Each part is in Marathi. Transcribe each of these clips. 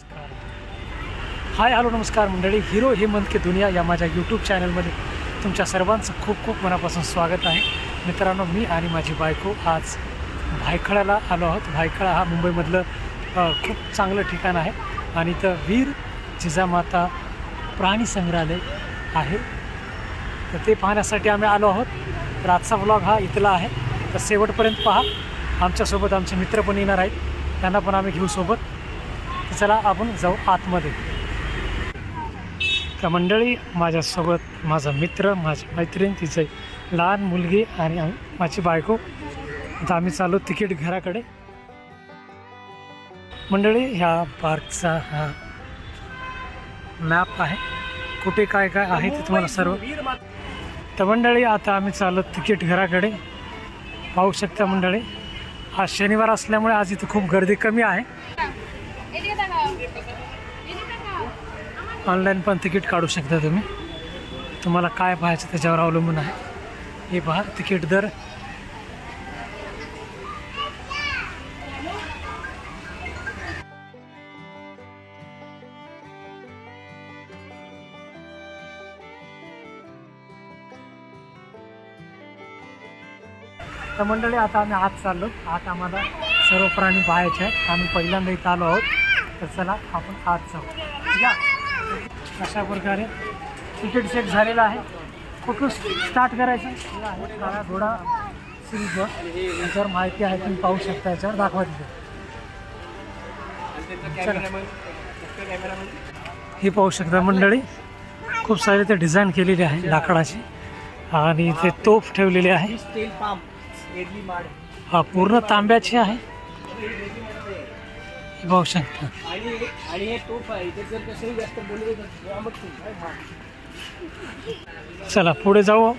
नमस्कार. हाय हॅलो नमस्कार मंडळी. हिरो हेमंत के दुनिया या माझ्या यूट्यूब चॅनलमध्ये तुमच्या सर्वांचं खूप खूप मनापासून स्वागत आहे. मित्रांनो मी आणि माझी बायको आज भायखळ्याला आलो आहोत. भायखळा हा मुंबईमधलं खूप चांगलं ठिकाण आहे आणि इथं वीर जिजामाता प्राणी संग्रहालय आहे. तर ते पाहण्यासाठी आम्ही आलो आहोत. तर आजचा ब्लॉग हा इथला आहे. तर शेवटपर्यंत पहा. आमच्यासोबत आमचे मित्र पण येणार आहेत. त्यांना पण आम्ही घेऊ सोबत. चला आपण जाऊ आतमध्ये. तर मंडळी माझ्यासोबत माझा मित्र माझी मैत्रीण तिचं लहान मुलगी आणि माझी बायको. आता आम्ही चालू तिकीट घराकडे. मंडळी ह्या पार्कचा हा मॅप आहे. कुठे काय काय आहे ते तुम्हाला सर्व तर मंडळी आता आम्ही चाललो तिकीट घराकडे. पाहू शकता मंडळी आज शनिवार असल्यामुळे आज इथं खूप गर्दी कमी आहे. ऑनलाईन पण तिकीट काढू शकता तुम्ही. तुम्हाला काय पाहायचं त्याच्यावर अवलंबून आहे. हे पहा तिकीट दर. तर मंडळी आता आम्ही आत चाललो. आत आम्हाला सर्व प्राणी पाहायचे आहेत. आम्ही पहिल्यांदा इथं आलो आहोत. तर चला आपण आत जाऊ. या. अशा प्रकारे तिकीट चेक झालेलं आहे. कुठून स्टार्ट करायचं? आहे काळा घोडा सिरीजवर याच्यावर माहिती आहे तुम्ही पाहू शकता याच्यावर. दाखवा तिथे. हे पाहू शकता मंडळी खूप सारे ते डिझाईन केलेली आहे लाकडाची आणि इथे तोफ ठेवलेली आहे. हा पूर्ण तांब्याची आहे. पाहू शकता आणि आणि हे तोफ आहे जर कसंही जास्त बोलले तर. चला पुढे जाऊ.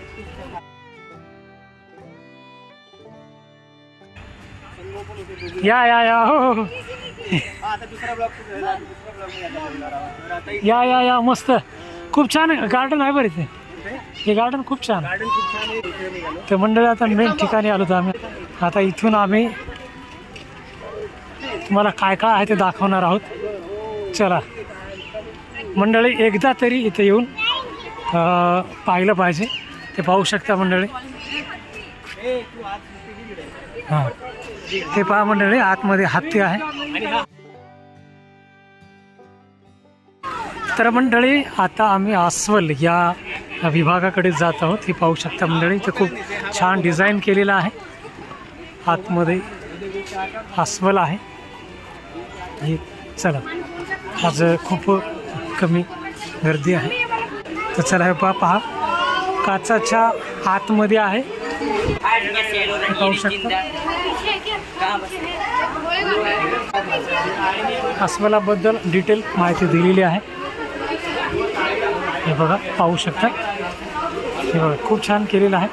या या या हो हो, हो. या या या मस्त. खूप छान गार्डन आहे बरं इथे. हे गार्डन खूप छान. तर मंडळी आता मेन ठिकाणी आलो होतो आम्ही आता इथून आम्ही तुम्हाला काय काय आहे ते दाखवणार आहोत. चला. मंडळी एकदा तरी इथे येऊन पाहिलं पाहिजे. ते पाहू शकता मंडळी. हां. ते पहा मंडळी आतमध्ये हत्ती आहे. तर मंडळी आता आम्ही अस्वल या विभागाकडे जात आहोत. हे पाहू शकता मंडळी इथे खूप छान डिझाईन केलेलं आहे. आतमध्ये अस्वल आहे. हे चला. आज खूप कमी गर्दी आहे. तर चला हे पहा पहा. काचाच्या आतमध्ये आहे. हे पाहू शकता अस्वलाबद्दल डिटेल माहिती दिलेली आहे. हे बघा पाहू शकता. हे बघा खूप छान केलेलं आहे.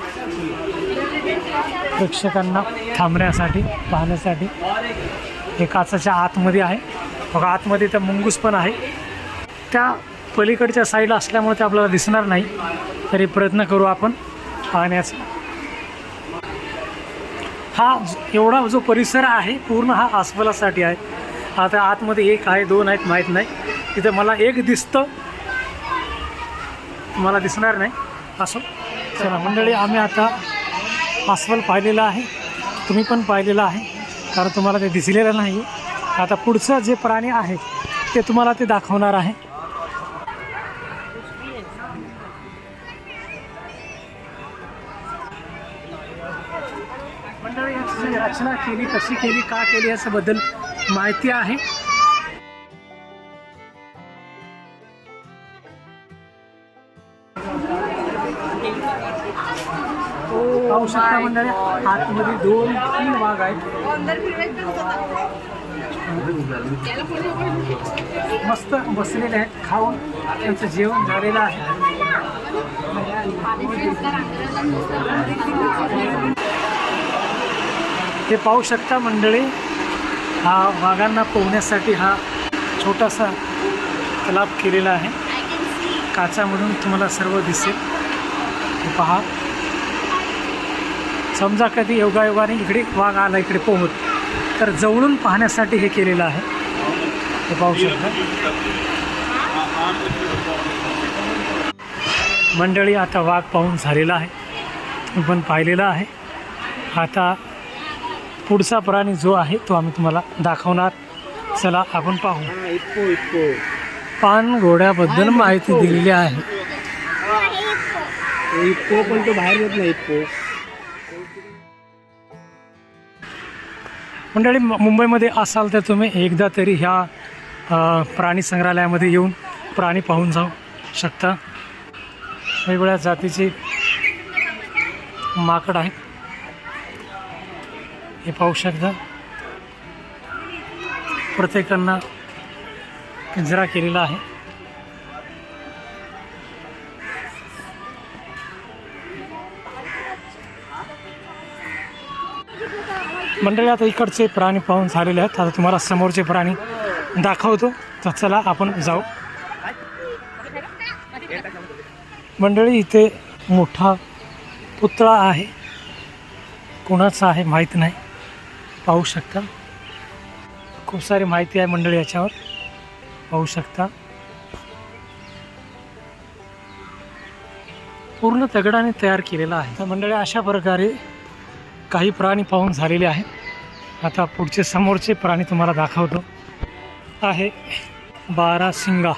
प्रेक्षकांना थांबण्यासाठी पाहण्यासाठी. हे काचाच्या आतमध्ये आहे. बघा आतमध्ये तर मुंगूस पण आहे. त्या पलीकडच्या साईडला असल्यामुळे ते आपल्याला दिसणार नाही. तरी प्रयत्न करू आपण पाहण्याचा. हा एवढा जो परिसर आहे पूर्ण हा अस्वलासाठी आहे. आता आतमध्ये एक आहे दोन आहेत माहीत नाही. तिथं मला एक दिसतं. मला दिसणार नाही. असं. चला मंडळी आम्ही आता अस्वल पाहिलेलं आहे. तुम्ही पण पाहिलेलं आहे. कारण तुम्हाला ते दिसलेलं नाही. आता पुढचं जे प्राणी आहे ते तुम्हाला ते दाखवणार आहे. मंडळी याची रचना केली कशी केली का केली याच्याबद्दल माहिती आहे. पाहू शकता मंडळी आतमध्ये दोन तीन वाघ आहेत. मस्त बसलेले आहेत खाऊन त्यांचं जेवण झालेलं आहे. हे पाहू शकता मंडळी हा वाघांना पोहण्यासाठी हा छोटासा तलाव केलेला आहे. काचामधून तुम्हाला सर्व दिसेल. हे पहा. समजा कधी योगायोगाने इकडे वाघ आला इकडे पोहत तर जवळून पाहण्यासाठी हे केलेलं आहे. हे पाहू शकता. मंडळी आता वाघ पाहून झालेला आहे. तुम्ही पण पाहिलेला आहे. आता पुढचा प्राणी जो आहे तो आम्ही तुम्हाला दाखवणार. चला आपण पाहू. पान घोड्याबद्दल माहिती दिलेली आहे. इप्पो पण तो बाहेर येत नाही इप्पो मंडळी मुंबईमध्ये असाल तर तुम्ही एकदा तरी ह्या प्राणी संग्रहालयामध्ये येऊन प्राणी पाहून जाऊ शकता. वेगवेगळ्या जातीचे माकड आहेत. हे पाहू शकता. प्रत्येकांना पिंजरा केलेला आहे. मंडळी आता इकडचे प्राणी पाहून झालेले आहेत. आता तुम्हाला समोरचे प्राणी दाखवतो. तर चला आपण जाऊ. मंडळी इथे मोठा पुतळा आहे. कोणाचा आहे माहीत नाही. पाहू शकता. खूप सारी माहिती आहे मंडळी याच्यावर. पाहू शकता. पूर्ण दगडाने तयार केलेला आहे. तर मंडळी अशा प्रकारे काही प्राणी पाहून झालेले आहेत. आता पुढचे समोरचे प्राणी तुम्हाला दाखवतो. आहे बारासिंगा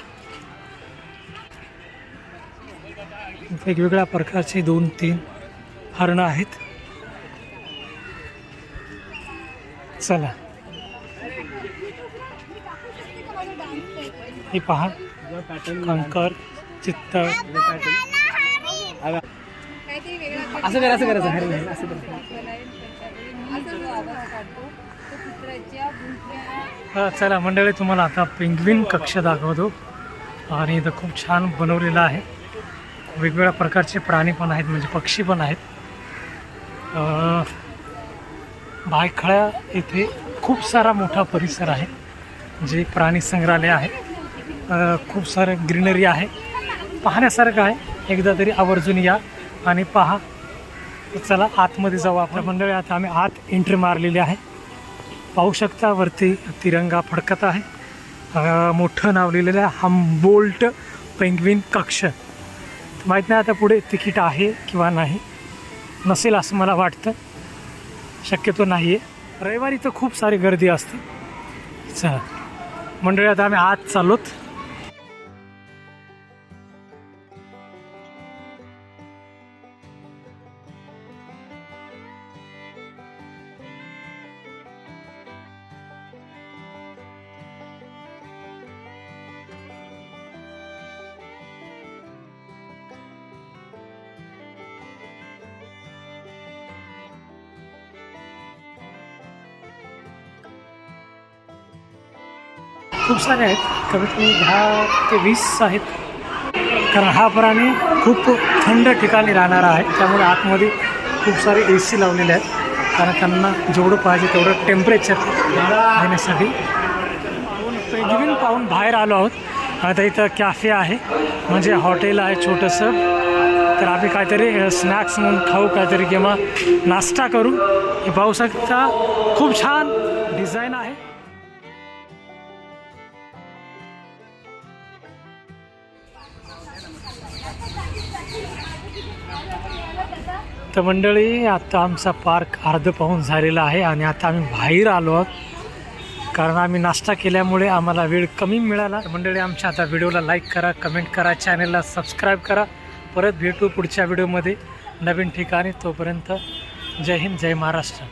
वेगवेगळ्या प्रकारचे दोन तीन हरणं आहेत. चला. हे पहा. कंकर चित्त असं कर असं करायचं हरी असं कर. हा, चला मंडळी तुम्हाला आता पेंग्विन कक्ष दाखवतो. आणि इथं खूप छान बनवलेलं आहे. वेगवेगळ्या प्रकारचे प्राणी पण आहेत म्हणजे पक्षी पण आहेत. अं, भायखळा येथे खूप सारा मोठा परिसर आहे जे प्राणी संग्रहालय आहे. खूप सारं ग्रीनरी आहे. पाहण्यासारखं आहे. एकदा तरी आवर्जून या. आणि पहा चला आतमध्ये जाऊ आपल्या मंडळी आता आम्ही आत एंट्री मारलेली आहे. पाहू शकता वरती तिरंगा फडकत आहे. मोठं नाव लिहिलेलं आहे हम्बोल्ट पेंग्विन कक्ष. माहीत नाही आता पुढे तिकीट आहे किंवा नाही. नसेल असं मला वाटतं. शक्यतो नाही आहे रविवारी तर खूप सारी गर्दी असते. चला. मंडळी आता आम्ही आत चाललोत. खूप सारे आहेत. कमीत कमी दहा ते वीस आहेत. कारण हा प्राणी खूप थंड ठिकाणी राहणारा आहे. त्यामुळे आतमध्ये खूप सारे ए सी लावलेले आहेत. कारण त्यांना जेवढं पाहिजे तेवढं टेम्परेचर घेण्यासाठी पेंग्विन पाहून बाहेर आलो आहोत. आता इथं कॅफे आहे. म्हणजे हॉटेल आहे छोटंसं. तर आम्ही काहीतरी स्नॅक्स म्हणून खाऊ काहीतरी किंवा नाश्ता करू. हे पाहू शकता खूप छान डिझाईन आहे. तर मंडळी आता आमचा पार्क अर्ध पाहून झालेला आहे आणि आता आम्ही बाहेर आलो आहोत. कारण आम्ही नाश्ता केल्यामुळे आम्हाला वेळ कमी मिळाला. मंडळी आमच्या आता व्हिडिओला लाईक करा कमेंट करा चॅनलला सबस्क्राईब करा. परत भेटू पुढच्या व्हिडिओमध्ये नवीन ठिकाणी तोपर्यंत जय हिंद जय महाराष्ट्र.